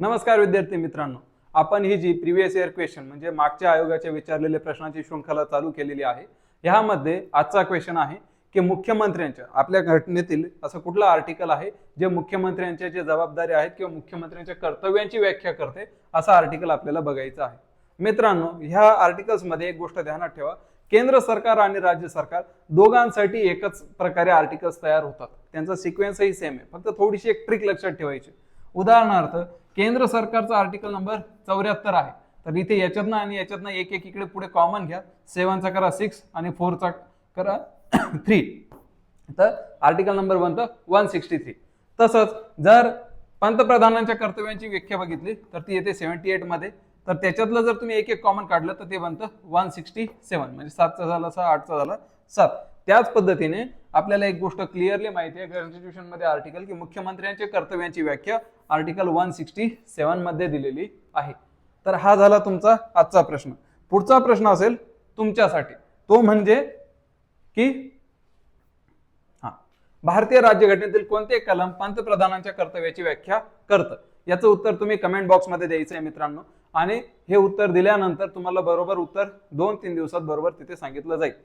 नमस्कार विद्यार्थी मित्रांनो. आपण ही जी प्रिव्हियस इयर क्वेश्चन म्हणजे मागच्या आयोगाच्या विचारलेल्या प्रश्नांची शृंखला चालू केलेली आहे. ह्यामध्ये आजचा क्वेश्चन आहे की मुख्यमंत्र्यांच्या आपल्या घटनेतील असं कुठलं आर्टिकल आहे जे मुख्यमंत्र्यांच्या जे जबाबदारी आहेत किंवा मुख्यमंत्र्यांच्या कर्तव्यांची व्याख्या करते असा आर्टिकल आपल्याला बघायचा आहे. मित्रांनो ह्या आर्टिकल्समध्ये एक गोष्ट ध्यानात ठेवा. केंद्र सरकार आणि राज्य सरकार दोघांसाठी एकच प्रकारे आर्टिकल्स तयार होतात. त्यांचा सिक्वेन्सही सेम आहे. फक्त थोडीशी एक ट्रिक लक्षात ठेवायची. उदाहरणार्थ केंद्र सरकारचा आर्टिकल नंबर चौऱ्याहत्तर आहे. तर इथे याच्यातनं आणि याच्यातनं एक एक इकडे पुढे कॉमन घ्या. सेवनचा करा सिक्स आणि फोरचा करा थ्री तर आर्टिकल नंबर बनतं वन सिक्स्टी थ्री तसंच जर पंतप्रधानांच्या कर्तव्यांची व्याख्या बघितली तर ती येते सेव्हन्टी एटमध्ये. तर त्याच्यातलं जर तुम्ही एक एक कॉमन काढलं तर ते बनतं वन सिक्स्टी सेवन म्हणजे सातचा झाला सहा आठचा झाला सात. त्याच पद्धतीने आपल्याला एक गोष्ट क्लिअरली माहिती आहे कॉन्स्टिट्यूशनमध्ये आर्टिकल की मुख्यमंत्र्यांच्या कर्तव्यांची व्याख्या आर्टिकल वन सिक्स्टी सेवनमध्ये दिलेली आहे. तर हा झाला तुमचा आजचा प्रश्न. पुढचा प्रश्न असेल तुमच्यासाठी. तो म्हणजे की हा भारतीय राज्यघटनेतील कोणते कलम पंतप्रधानांच्या कर्तव्याची व्याख्या करतं? याचं उत्तर तुम्ही कमेंट बॉक्समध्ये द्यायचं आहे मित्रांनो. आणि हे उत्तर दिल्यानंतर तुम्हाला बरोबर उत्तर दोन तीन दिवसात बरोबर तिथे सांगितलं जाईल.